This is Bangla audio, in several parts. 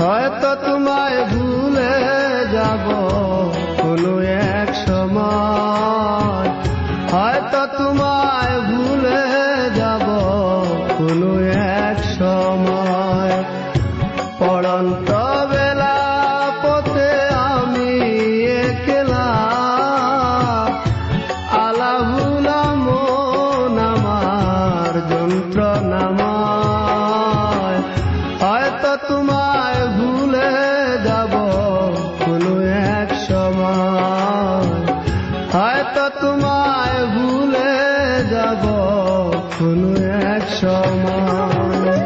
হয়তো তোমায় ভুলে যাব কোনো এক সময়। হয়তো তোমায় ভুলে যাব কোনো এক এক সময়।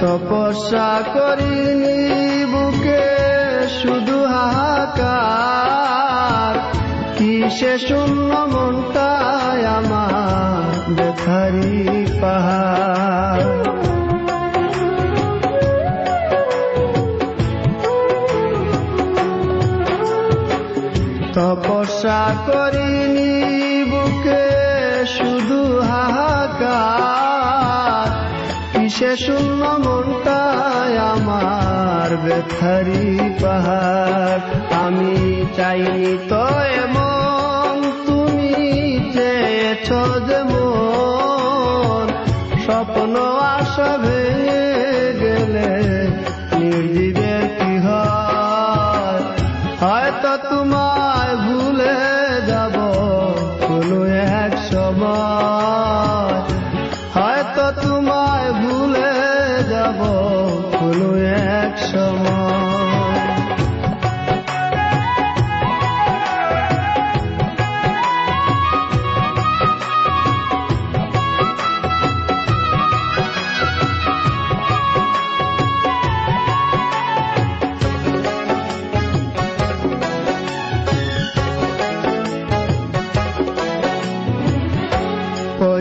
তপস্যা করিনি বুকে। শুধু হাহাকার। কিসে শূন্য মনটায় আমার বেথারি পাহাড়। তপস্যা করিনি বুকে, শুধু হাহাকার। কিসে শূন্য মনটায় আমার বেথারি পাহাড়। আমি চাইনি তো এমন, তুমি চেয়েছ যেমন স্বপ্ন ভেঙে গেলে নির্জীবের কি হয়? হয়তো তোমায় ভুলে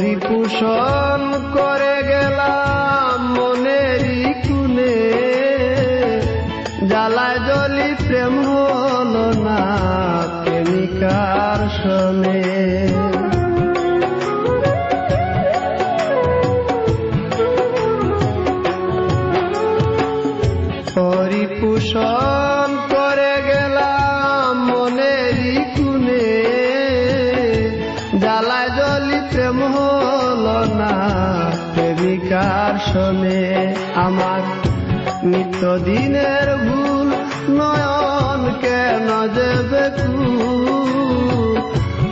পরিপোষণ করে গেলাম মনেরই কুনে জ্বালায় জলি প্রেম হলো না প্রেমিকার শোনে। পরিপোষণ হলো না প্রেমিকার শোনে আমার নিত্যদিনের ভুল নয়ন কেন যে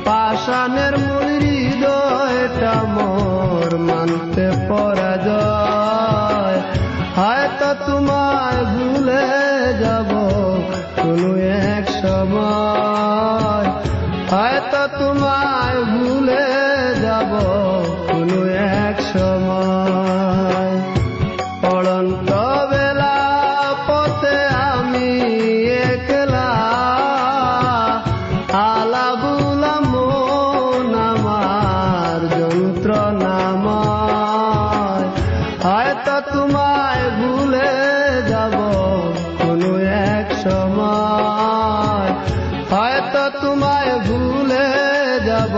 পাষাণের মূল হৃদয়টা মোর মানতে পরাজয় হয়তো তোমায় ভুলে যাব কোনো এক সময়। হয়তো তোমায় তোমায় ভুলে যাব? কোনো এক সময়। হয়তো তোমায় ভুলে যাব।